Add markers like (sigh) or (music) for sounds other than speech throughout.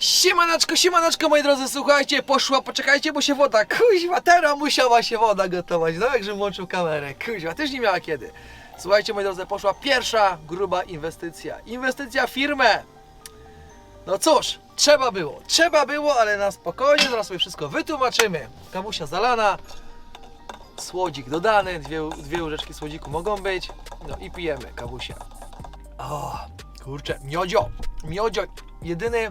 Siemaneczko, siemaneczko moi drodzy, słuchajcie, poszła, poczekajcie, bo się woda, kuźwa, teraz musiała się woda gotować, no jak żebym włączył kamerę, kuźwa, też nie miała kiedy. Słuchajcie moi drodzy, poszła pierwsza gruba inwestycja, inwestycja w firmę. No cóż, trzeba było, trzeba było, ale na spokojnie, zaraz sobie wszystko wytłumaczymy. Kawusia zalana, słodzik dodany, dwie, dwie łyżeczki słodziku mogą być, no i pijemy kawusia. O, kurczę, miodzio, miodzio, jedyny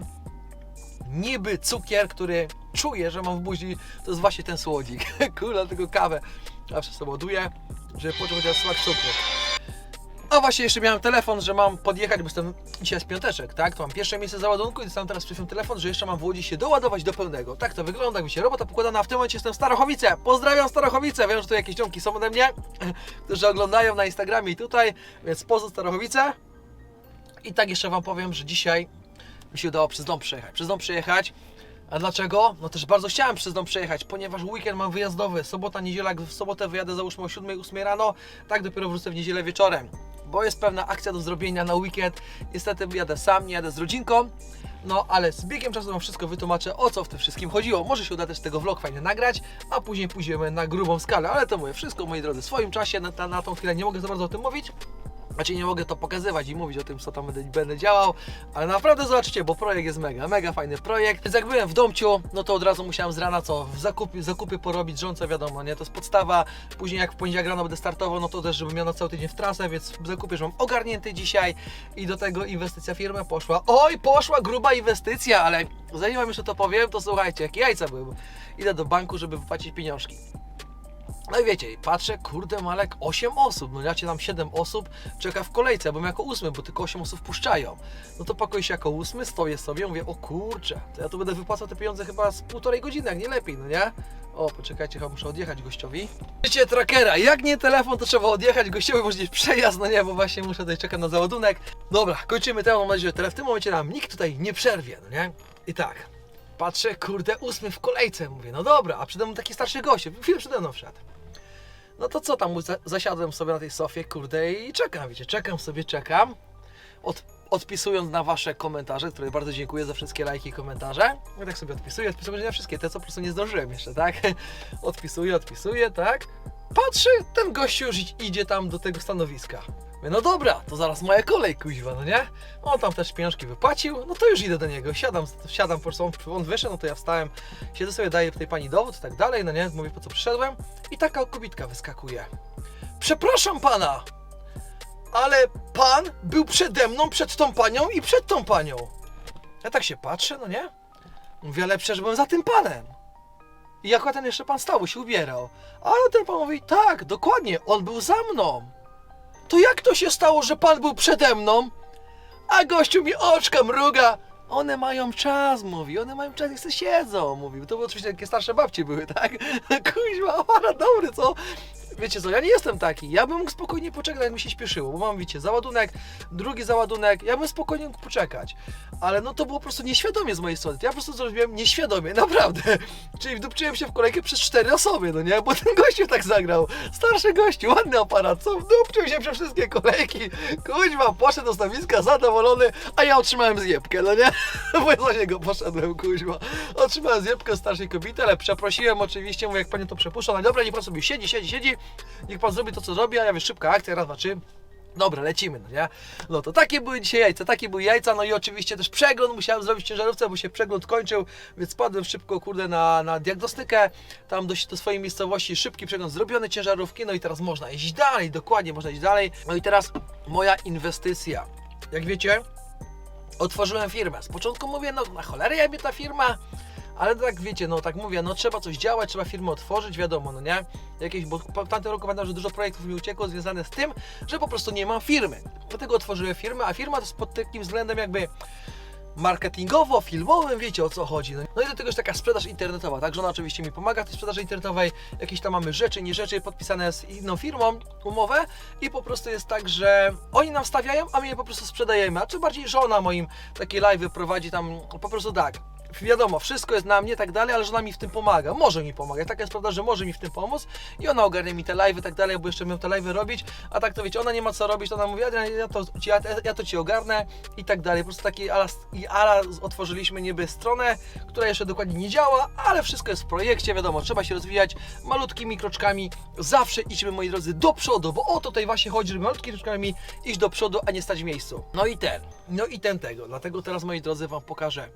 niby cukier, który czuję, że mam w buzi, to jest właśnie ten słodzik. (laughs) Kula tylko kawę. Zawsze sobie ładuję, żeby poczuł chociaż smak cukru. A właśnie jeszcze miałem telefon, że mam podjechać, bo jestem dzisiaj z piąteczek, tak? To mam pierwsze miejsce załadunku i dostałem teraz przed telefon, że jeszcze mam w Łodzi się doładować do pełnego. Tak to wygląda, jak mi się robota pokładana, w tym momencie jestem w Starochowice. Pozdrawiam Starochowice, wiem, że tu jakieś ziomki są ode mnie, (laughs) którzy oglądają na Instagramie i tutaj, więc pozdro Starochowice. I tak jeszcze Wam powiem, że dzisiaj mi się udało przez dom przejechać. Przez dom przejechać. A dlaczego? No też bardzo chciałem przez dom przejechać, ponieważ weekend mam wyjazdowy. Sobota, niedziela, w sobotę wyjadę załóżmy o 7-8 rano, tak dopiero wrócę w niedzielę wieczorem. Bo jest pewna akcja do zrobienia na weekend. Niestety jadę sam, nie jadę z rodzinką. No ale z biegiem czasu Wam wszystko wytłumaczę, o co w tym wszystkim chodziło. Może się uda też tego vlog fajnie nagrać, a później pójdziemy na grubą skalę. Ale to mówię, wszystko moi drodzy, w swoim czasie, na, na, na tą chwilę nie mogę za bardzo o tym mówić. Znaczy nie mogę to pokazywać i mówić o tym, co tam będę, będę działał, ale naprawdę zobaczycie, bo projekt jest mega, mega fajny projekt. Więc jak byłem w domciu, no to od razu musiałem z rana co, w zakupy, zakupy porobić, rządce wiadomo, nie, to jest podstawa. Później jak w poniedziałek rano będę startował, no to też, żebym miał na cały tydzień w trasę, więc zakupy już mam ogarnięty dzisiaj i do tego inwestycja firmy poszła. Oj, poszła gruba inwestycja, ale zanim wam jeszcze to powiem, to słuchajcie, jakie jajca były. Idę do banku, żeby wypłacić pieniążki. No i wiecie, patrzę, kurde Malek, 8 osób, no ja cię tam 7 osób czeka w kolejce, bo jako 8, bo tylko 8 osób puszczają. No to pakuję się jako 8, stoję sobie, mówię, o kurczę, to ja tu będę wypłacał te pieniądze chyba z półtorej godziny, jak nie lepiej, no nie? O, poczekajcie, chyba muszę odjechać gościowi. Życie trackera, jak nie telefon, to trzeba odjechać gościowi, może gdzieś przejazd, no nie, bo właśnie muszę tutaj czekać na załadunek. Dobra, kończymy temat, mam nadzieję, że w tym momencie nam nikt tutaj nie przerwie, no nie? I tak, patrzę, kurde, ósmy w kolejce, mówię, no dobra, a przede mną taki starszy gość, chwilę przede mną wszedł. No to co tam, za- zasiadłem sobie na tej sofie, kurde, i czekam, wiecie, czekam sobie, czekam. Od, odpisując na wasze komentarze, które bardzo dziękuję za wszystkie lajki i komentarze. Ja tak sobie odpisuję, odpisuję na wszystkie, te co po prostu nie zdążyłem jeszcze, tak? (laughs) Odpisuję, odpisuję, tak? Patrzę, ten gościu już idzie tam do tego stanowiska. Mówię, no dobra, to zaraz moja kolej, kuźwa, no nie? On tam też pieniążki wypłacił, no to już idę do niego, siadam, siadam, po prostu on, wyszedł, no to ja wstałem, siedzę sobie, daję tej pani dowód i tak dalej, no nie, mówię po co przyszedłem i taka kobitka wyskakuje. Przepraszam pana, ale pan był przede mną, przed tą panią i przed tą panią. Ja tak się patrzę, no nie? Mówię, ale przecież byłem za tym panem. I akurat ten jeszcze pan stał, się ubierał. Ale ten pan mówi, tak, dokładnie, on był za mną. To jak to się stało, że pan był przede mną? A gościu mi oczka mruga. One mają czas, mówi, one mają czas, jak se siedzą, mówi. To były oczywiście takie starsze babcie były, tak? (laughs) Kuźwa, aparat dobry, co? Wiecie co, ja nie jestem taki. Ja bym mógł spokojnie poczekać, jak mi się śpieszyło, bo mam, wiecie, załadunek, drugi załadunek, ja bym spokojnie mógł poczekać. Ale no to było po prostu nieświadomie z mojej strony. Ja po prostu zrobiłem nieświadomie, (laughs) naprawdę. Czyli wdupczyłem się w kolejkę przez cztery osoby, no nie? Bo ten gościu tak zagrał. Starszy gościu, ładny aparat, co? Wdupczył się przez wszystkie kolejki. Kuźwa, poszedł do stanowiska zadowolony, a ja otrzymałem zjebkę, no nie? (laughs) Bo za niego poszedłem, kuźwa. Otrzymałem zjebkę starszej kobiety, ale przeprosiłem oczywiście, mówię, jak pani to przepuszcza, no dobra, niech pan sobie siedzi, siedzi, siedzi, niech pan zrobi to, co robi, a ja wiesz, szybka akcja, raz, dwa, trzy. Dobra, lecimy, no nie? No to takie były dzisiaj jajca, takie były jajca, no i oczywiście też przegląd musiałem zrobić w ciężarówce, bo się przegląd kończył, więc spadłem szybko, kurde, na, na diagnostykę, tam do, do swojej miejscowości, szybki przegląd zrobiony ciężarówki, no i teraz można iść dalej, dokładnie, można iść dalej. No i teraz moja inwestycja. Jak wiecie, otworzyłem firmę. Z początku mówię, no na cholerę ja mnie ta firma, ale tak wiecie, no tak mówię, no trzeba coś działać, trzeba firmę otworzyć, wiadomo, no nie? Jakieś, bo w tamtym roku pamiętam, że dużo projektów mi uciekło związane z tym, że po prostu nie mam firmy. Dlatego otworzyłem firmę, a firma to jest pod takim względem jakby marketingowo, filmowym, wiecie o co chodzi. No, no i do tego jest taka sprzedaż internetowa, tak? Żona oczywiście mi pomaga w tej sprzedaży internetowej, jakieś tam mamy rzeczy, nie rzeczy podpisane z inną firmą, umowę i po prostu jest tak, że oni nam stawiają, a my je po prostu sprzedajemy, a czy bardziej żona moim takie live'y prowadzi tam po prostu tak. Wiadomo, wszystko jest na mnie tak dalej, ale że ona mi w tym pomaga, może mi pomaga. Taka jest prawda, że może mi w tym pomóc i ona ogarnia mi te live'y i tak dalej, bo jeszcze miał te live'y robić, a tak to wiecie, ona nie ma co robić, to ona mówi, Adrian, ja to, ja, ja to Ci ogarnę i tak dalej. Po prostu taki ala, i ala otworzyliśmy niby stronę, która jeszcze dokładnie nie działa, ale wszystko jest w projekcie, wiadomo, trzeba się rozwijać malutkimi kroczkami, zawsze idźmy, moi drodzy, do przodu, bo o to tutaj właśnie chodzi, żeby malutkimi kroczkami iść do przodu, a nie stać w miejscu. No i ten, no i ten tego, dlatego teraz, moi drodzy, Wam pokażę,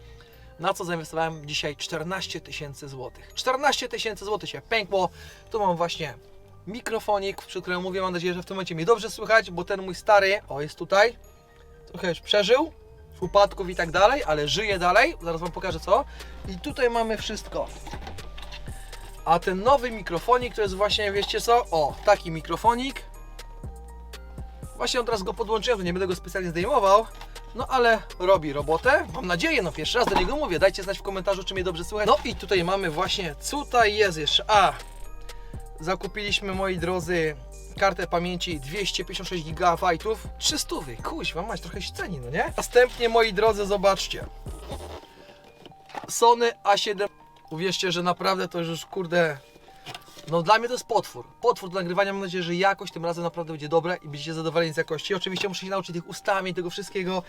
na co zainwestowałem dzisiaj 14 tysięcy złotych. 14 tysięcy złotych się pękło. Tu mam właśnie mikrofonik, przy którym mówię, mam nadzieję, że w tym momencie mnie dobrze słychać, bo ten mój stary, o jest tutaj, trochę już przeżył, upadków i tak dalej, ale żyje dalej, zaraz Wam pokażę co. I tutaj mamy wszystko. A ten nowy mikrofonik to jest właśnie, wiecie co? O, taki mikrofonik. Właśnie on teraz go podłączyłem, to nie będę go specjalnie zdejmował. No ale robi robotę. Mam nadzieję, no pierwszy raz do niego mówię. Dajcie znać w komentarzu, czy mnie dobrze słychać. No i tutaj mamy właśnie, tutaj jest jeszcze. A, zakupiliśmy moi drodzy kartę pamięci 256 GB 300 kuźwa mać, trochę się ceni, no nie? Następnie moi drodzy, zobaczcie Sony A7 Uwierzcie, że naprawdę to już kurde no dla mnie to jest potwór. Potwór do nagrywania. Mam nadzieję, że jakość tym razem naprawdę będzie dobra i będziecie zadowoleni z jakości. Oczywiście muszę się nauczyć tych ustawień, tego wszystkiego,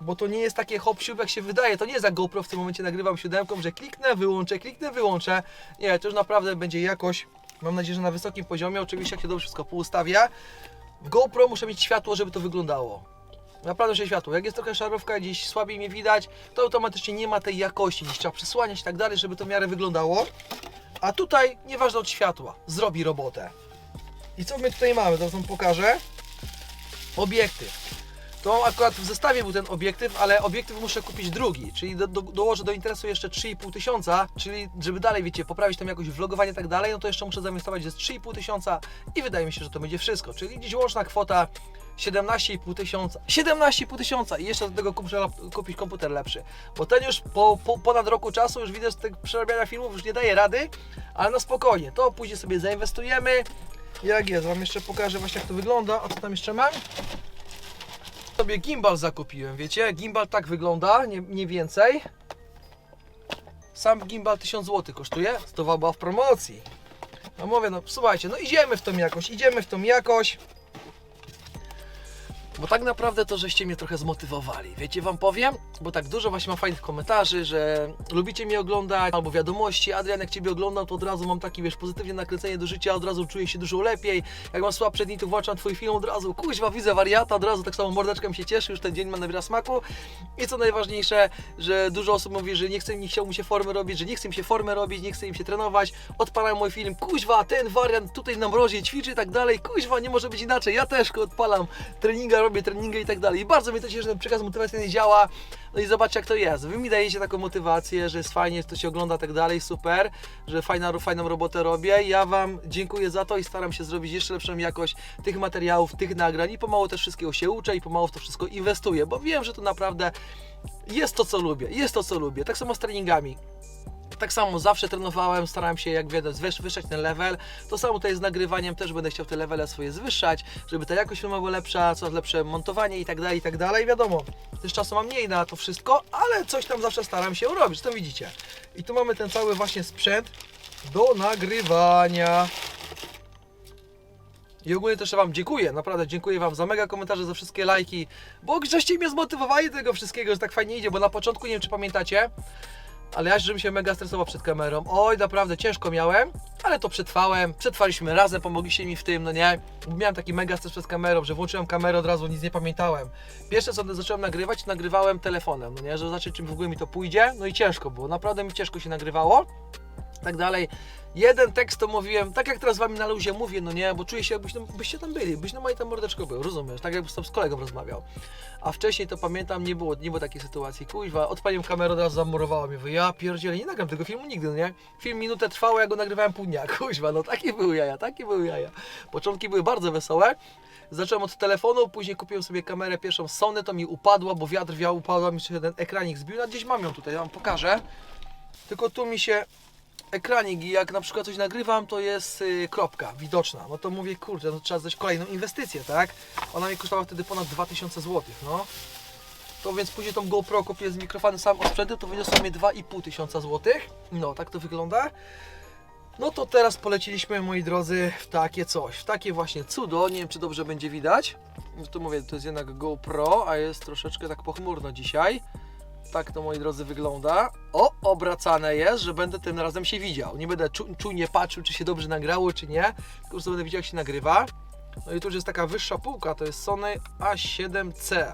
bo to nie jest takie hop jak się wydaje. To nie jest GoPro w tym momencie nagrywam siódemką, że kliknę, wyłączę, kliknę, wyłączę. Nie, to już naprawdę będzie jakość. Mam nadzieję, że na wysokim poziomie. Oczywiście jak się dobrze wszystko poustawia. W GoPro muszę mieć światło, żeby to wyglądało. Naprawdę się światło. Jak jest trochę szarówka, gdzieś słabiej mnie widać, to automatycznie nie ma tej jakości. Gdzieś trzeba przysłaniać i tak dalej, żeby to w miarę wyglądało. A tutaj nieważne od światła, zrobi robotę. I co my tutaj mamy? Zaraz Wam pokażę. Obiektyw. To akurat w zestawie był ten obiektyw, ale obiektyw muszę kupić drugi, czyli do, do, dołożę do interesu jeszcze 3,5 tysiąca, czyli żeby dalej, wiecie, poprawić tam jakoś vlogowanie i tak dalej, no to jeszcze muszę zainwestować ze 3,5 tysiąca i wydaje mi się, że to będzie wszystko, czyli gdzieś łączna kwota 17,5 tysiąca. 17,5 tysiąca i jeszcze do tego kupić, kupić komputer lepszy. Bo ten już po, po ponad roku czasu już widzę, że tego przerabiania filmów już nie daje rady, ale no spokojnie, to później sobie zainwestujemy. Jak jest, Wam jeszcze pokażę właśnie jak to wygląda. A co tam jeszcze mam? Sobie gimbal zakupiłem, wiecie? Gimbal tak wygląda, nie, więcej. Sam gimbal 1000 zł kosztuje, to była w promocji. No mówię, no słuchajcie, no idziemy w tą jakość, idziemy w tą jakość. Bo tak naprawdę to żeście mnie trochę zmotywowali. Wiecie, wam powiem? Bo tak dużo właśnie mam fajnych komentarzy, że lubicie mnie oglądać, albo wiadomości. Adrian, jak ciebie oglądam, to od razu mam taki, wiesz, pozytywnie nakręcenie do życia, od razu czuję się dużo lepiej. Jak mam słabsze dni, to włączam twój film od razu. Kuźwa, widzę wariata, od razu tak samo mordeczka mi się cieszy, już ten dzień ma nabiera smaku. I co najważniejsze, że dużo osób mówi, że nie chce, nie chciał się formy robić, że nie chce im się formy robić, nie chce im się trenować. Odpalają mój film, kuźwa, ten wariant tutaj na mrozie ćwiczy i tak dalej. Kuźwa, nie może być inaczej. Ja też odpalam, treninga robię, treningi i tak dalej. I bardzo mnie to cieszy, że ten przekaz motywacyjny działa. No i zobaczcie jak to jest. Wy mi dajecie taką motywację, że jest fajnie, to się ogląda tak dalej, super, że fajna, fajną robotę robię. Ja Wam dziękuję za to i staram się zrobić jeszcze lepszą jakość tych materiałów, tych nagrań i pomału też wszystkiego się uczę i pomału w to wszystko inwestuję, bo wiem, że to naprawdę jest to co lubię, jest to co lubię. Tak samo z treningami. Tak samo zawsze trenowałem, starałem się jak wiadomo zwyższać ten level. To samo tutaj z nagrywaniem też będę chciał te levele swoje zwyższać, żeby ta jakość filmowa była lepsza, coraz lepsze montowanie i tak dalej, i tak dalej. Wiadomo, też czasu mam mniej na to wszystko, ale coś tam zawsze staram się robić, to widzicie. I tu mamy ten cały właśnie sprzęt do nagrywania. I ogólnie też Wam dziękuję, naprawdę dziękuję Wam za mega komentarze, za wszystkie lajki, bo żeście mnie zmotywowali do tego wszystkiego, że tak fajnie idzie, bo na początku, nie wiem czy pamiętacie, ale ja żebym się mega stresował przed kamerą. Oj, naprawdę ciężko miałem, ale to przetrwałem. Przetrwaliśmy razem, pomogliście mi w tym, no nie? Miałem taki mega stres przed kamerą, że włączyłem kamerę od razu, nic nie pamiętałem. Pierwsze co zacząłem nagrywać, nagrywałem telefonem, no nie? Żeby zobaczyć, czym w ogóle mi to pójdzie. No i ciężko było, naprawdę mi ciężko się nagrywało. Tak dalej. Jeden tekst to mówiłem, tak jak teraz z wami na luzie mówię, no nie, bo czuję się, jakbyś tam, byście tam byli, byś na mojej tam mordeczko był, rozumiesz? Tak jakbyś tam z kolegą rozmawiał. A wcześniej to pamiętam, nie było, nie było takiej sytuacji. Kuźwa, odpaliłem kamerę, od razu zamurowało mnie. Mówię, ja pierdzielę, nie nagram tego filmu nigdy, no nie? Film minutę trwał, ja go nagrywałem pół dnia. (laughs) Kuźwa, no takie były jaja, takie były jaja. Początki były bardzo wesołe. Zacząłem od telefonu, później kupiłem sobie kamerę pierwszą Sony, to mi upadła, bo wiatr wiał, upadła mi się ten ekranik zbił. No gdzieś mam ją tutaj, ja wam pokażę. Tylko tu mi się ekranik i jak na przykład coś nagrywam, to jest y, kropka widoczna. No to mówię, kurde, no trzeba zrobić kolejną inwestycję, tak? Ona mi kosztowała wtedy ponad 2000 zł, no. to więc później tą GoPro kupię z mikrofonem sam osprzętem, to wyniosło mnie 2,5 tysiąca złotych. No, tak to wygląda. No to teraz poleciliśmy, moi drodzy, w takie coś, w takie właśnie cudo. Nie wiem, czy dobrze będzie widać. No to mówię, to jest jednak GoPro, a jest troszeczkę tak pochmurno dzisiaj. Tak to, moi drodzy, wygląda. O, obracane jest, że będę tym razem się widział. Nie będę czu, czujnie patrzył, czy się dobrze nagrało, czy nie. Po prostu będę widział, jak się nagrywa. No i tu już jest taka wyższa półka, to jest Sony A7C.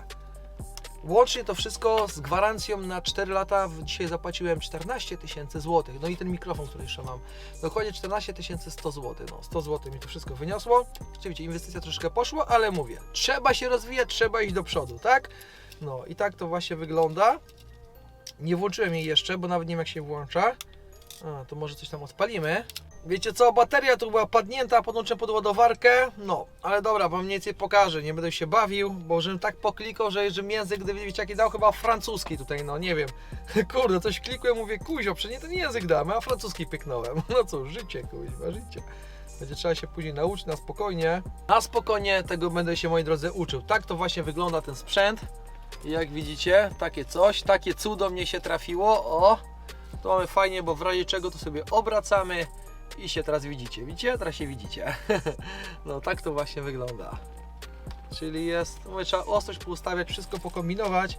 Łącznie to wszystko z gwarancją na 4 lata dzisiaj zapłaciłem 14 tysięcy złotych. No i ten mikrofon, który jeszcze mam. Dokładnie 14 100 złotych. No 100 złotych mi to wszystko wyniosło. Rzeczywiście inwestycja troszkę poszła, ale mówię, trzeba się rozwijać, trzeba iść do przodu, tak? No i tak to właśnie wygląda. Nie włączyłem jej jeszcze, bo nawet nie wiem jak się włącza. A, to może coś tam odpalimy. Wiecie co, bateria tu była padnięta, podłączę pod ładowarkę, no, ale dobra, wam mniej więcej pokażę, nie będę się bawił, bo żebym tak poklikał, że, że język, gdyby wiecie jaki dał, chyba francuski tutaj, no nie wiem, (laughs) kurde, coś klikłem, mówię, kuźio, przecież nie ten język damy, a francuski pyknąłem, (laughs) no cóż, życie, kuźwa, życie. Będzie trzeba się później nauczyć na spokojnie. Na spokojnie tego będę się, moi drodzy, uczył. Tak to właśnie wygląda ten sprzęt. Jak widzicie, takie coś, takie cudo mnie się trafiło, o, to mamy fajnie, bo w razie czego to sobie obracamy i się teraz widzicie. Widzicie? Teraz się widzicie. (laughs) No tak to właśnie wygląda. Czyli jest, mówię, trzeba ostrość poustawiać, wszystko pokombinować,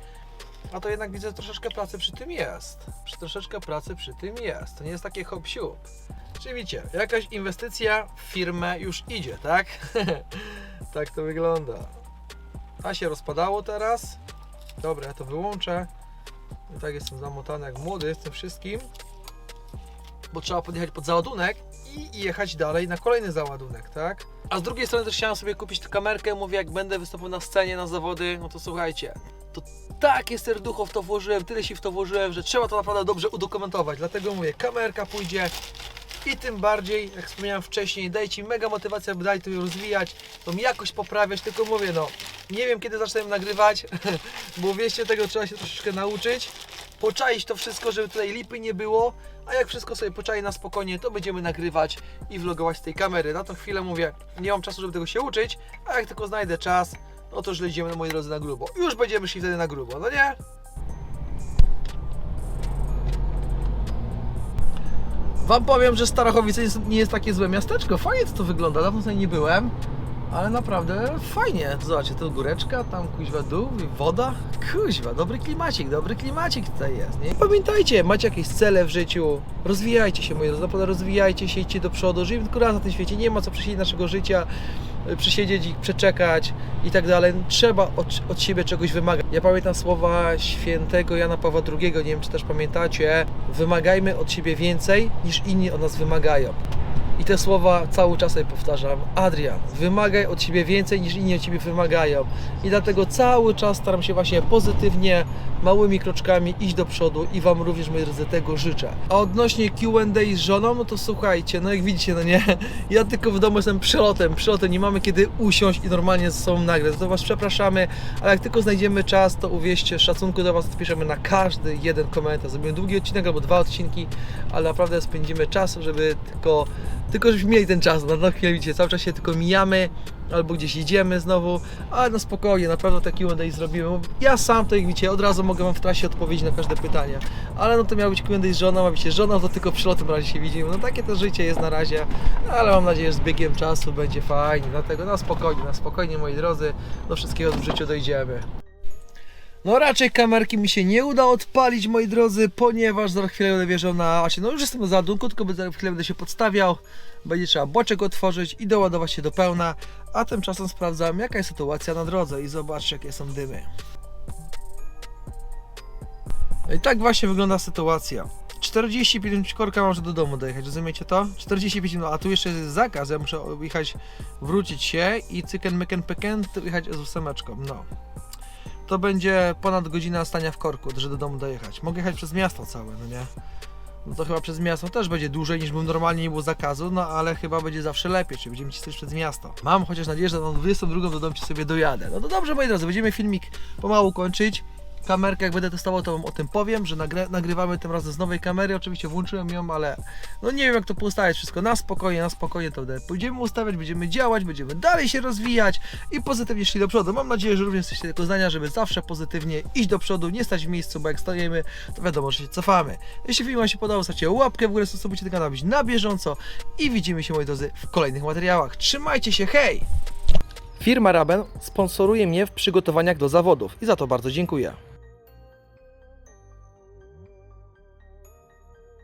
a to jednak widzę, że troszeczkę pracy przy tym jest. Przy troszeczkę pracy przy tym jest. To nie jest takie hop siup. Czyli widzicie, jakaś inwestycja w firmę już idzie, tak? (laughs) tak to wygląda. A się rozpadało teraz. Dobra, ja to wyłączę. I tak jestem zamotany jak młody z tym wszystkim. Bo trzeba podjechać pod załadunek i jechać dalej na kolejny załadunek, tak? A z drugiej strony też chciałem sobie kupić tę kamerkę, mówię, jak będę występował na scenie, na zawody, no to słuchajcie, to takie serducho w to włożyłem, tyle się w to włożyłem, że trzeba to naprawdę dobrze udokumentować, dlatego mówię, kamerka pójdzie i tym bardziej, jak wspomniałem wcześniej, daje Ci mega motywację, aby dalej to rozwijać, tą jakość poprawiać, tylko mówię, no, nie wiem kiedy zacznę nagrywać, (laughs) bo wieście tego trzeba się troszeczkę nauczyć, poczaić to wszystko, żeby tutaj lipy nie było, a jak wszystko sobie poczai na spokojnie, to będziemy nagrywać i vlogować z tej kamery. Na tą chwilę mówię, nie mam czasu, żeby tego się uczyć, a jak tylko znajdę czas, no to już lecimy, moi drodzy, na grubo. Już będziemy szli wtedy na grubo, no nie? Wam powiem, że Starachowice nie jest takie złe miasteczko. Fajnie to, to wygląda, dawno tutaj nie byłem. Ale naprawdę fajnie. Zobaczcie, tu góreczka, tam kuźwa dół i woda. Kuźwa, dobry klimacik, dobry klimacik tutaj jest. Nie? Pamiętajcie, macie jakieś cele w życiu, rozwijajcie się, moi drodzy, rozwijajcie się, idźcie do przodu. Żyjemy tylko raz na tym świecie, nie ma co przesiedzieć naszego życia, y, przesiedzieć i przeczekać i tak dalej. Trzeba od, od siebie czegoś wymagać. Ja pamiętam słowa świętego Jana Pawła II, nie wiem czy też pamiętacie, wymagajmy od siebie więcej niż inni od nas wymagają. I te słowa cały czas sobie powtarzam. Adrian, wymagaj od siebie więcej niż inni od ciebie wymagają. I dlatego cały czas staram się właśnie pozytywnie, małymi kroczkami iść do przodu i Wam również, moi drodzy, tego życzę. A odnośnie Q&A z żoną, no to słuchajcie, no jak widzicie, no nie, (laughs) ja tylko w domu jestem przelotem, przelotem, nie mamy kiedy usiąść i normalnie ze sobą nagrać. To Was przepraszamy, ale jak tylko znajdziemy czas, to uwierzcie, szacunku do Was odpiszemy na każdy jeden komentarz. Zrobimy długi odcinek albo dwa odcinki, ale naprawdę spędzimy czas, żeby tylko tylko żebyśmy mieli ten czas, no na chwilę widzicie, cały czas się tylko mijamy, albo gdzieś idziemy znowu, ale no spokojnie, na pewno taki Q&A zrobimy. Ja sam to jak widzicie, od razu mogę Wam w trasie odpowiedzieć na każde pytanie, ale no to miał być Q&A z żoną, a wiecie, żona to tylko przylotem na razie się widzimy, no takie to życie jest na razie, no, ale mam nadzieję, że z biegiem czasu będzie fajnie, dlatego na spokojnie, na spokojnie moi drodzy, do wszystkiego w życiu dojdziemy. No raczej kamerki mi się nie uda odpalić, moi drodzy, ponieważ za chwilę będę wjeżdżał na... Właśnie, no już jestem na załadunku, tylko za chwilę będę się podstawiał. Będzie trzeba boczek otworzyć i doładować się do pełna. A tymczasem sprawdzam, jaka jest sytuacja na drodze i zobaczcie, jakie są dymy. No i tak właśnie wygląda sytuacja. 45 korka może do domu dojechać, rozumiecie to? 45 minut, a tu jeszcze jest zakaz, ja muszę jechać, wrócić się i cyken, myken, peken, jechać z ósemeczką, no to będzie ponad godzina stania w korku, żeby do domu dojechać. Mogę jechać przez miasto całe, no nie? No to chyba przez miasto też będzie dłużej niż bym normalnie nie było zakazu, no ale chyba będzie zawsze lepiej, czyli będziemy cisnąć przez miasto. Mam chociaż nadzieję, że na 22 do domu sobie dojadę. No to dobrze moi drodzy, będziemy filmik pomału kończyć. Kamerkę, jak będę testował, to wam o tym powiem, że nagrę, nagrywamy tym razem z nowej kamery. Oczywiście włączyłem ją, ale no nie wiem jak to poustawiać wszystko. Na spokojnie, na spokojnie to będziemy ustawiać, będziemy działać, będziemy dalej się rozwijać i pozytywnie szli do przodu. Mam nadzieję, że również jesteście tego zdania, żeby zawsze pozytywnie iść do przodu, nie stać w miejscu, bo jak stoimy, to wiadomo, że się cofamy. Jeśli film Wam się podobał, stawcie łapkę w górę, subskrybujcie ten kanał, na bieżąco i widzimy się, moi drodzy, w kolejnych materiałach. Trzymajcie się, hej! Firma Raben sponsoruje mnie w przygotowaniach do zawodów i za to bardzo dziękuję.